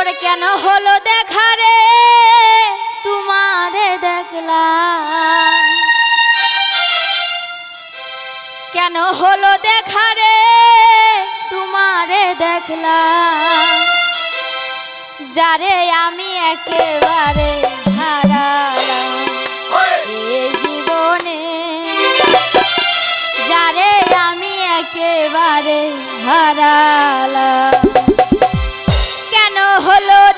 ওরে কেন হলো দেখা রে? তোমারে দেখলাম। কেন হলো দেখা রে? তোমারে দেখলাম। যারে আমি একেবারে হারালাম। এই জীবনে যারে আমি একেবারে হারালাম। ¡Hola!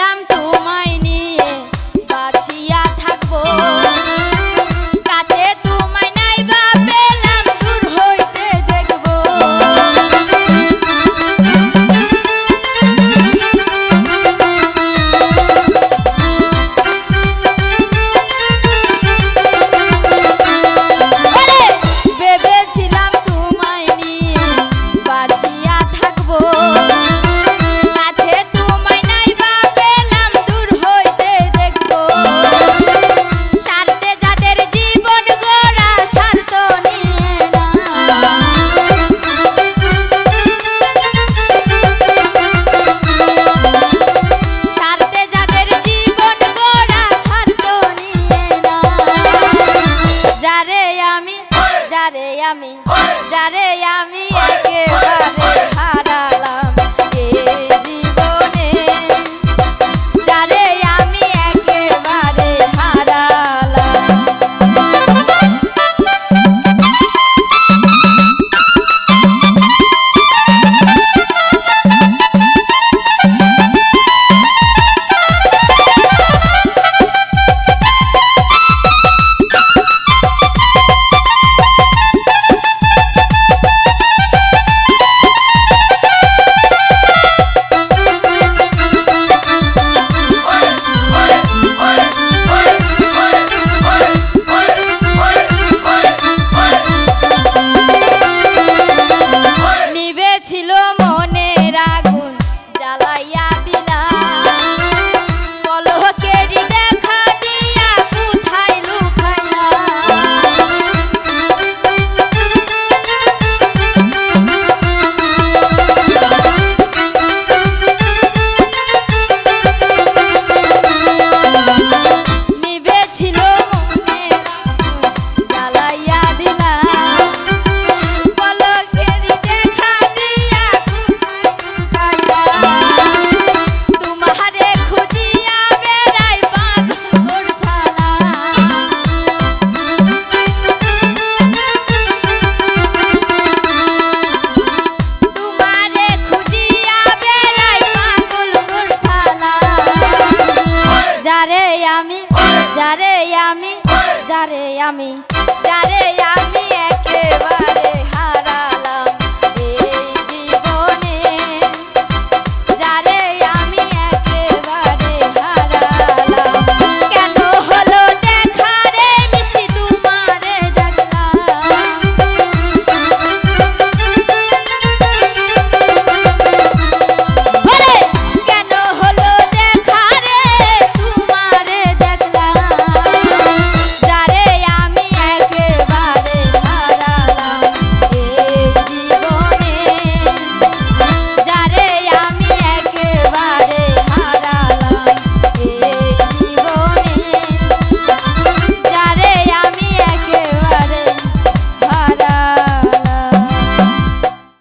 Alem আমি যারে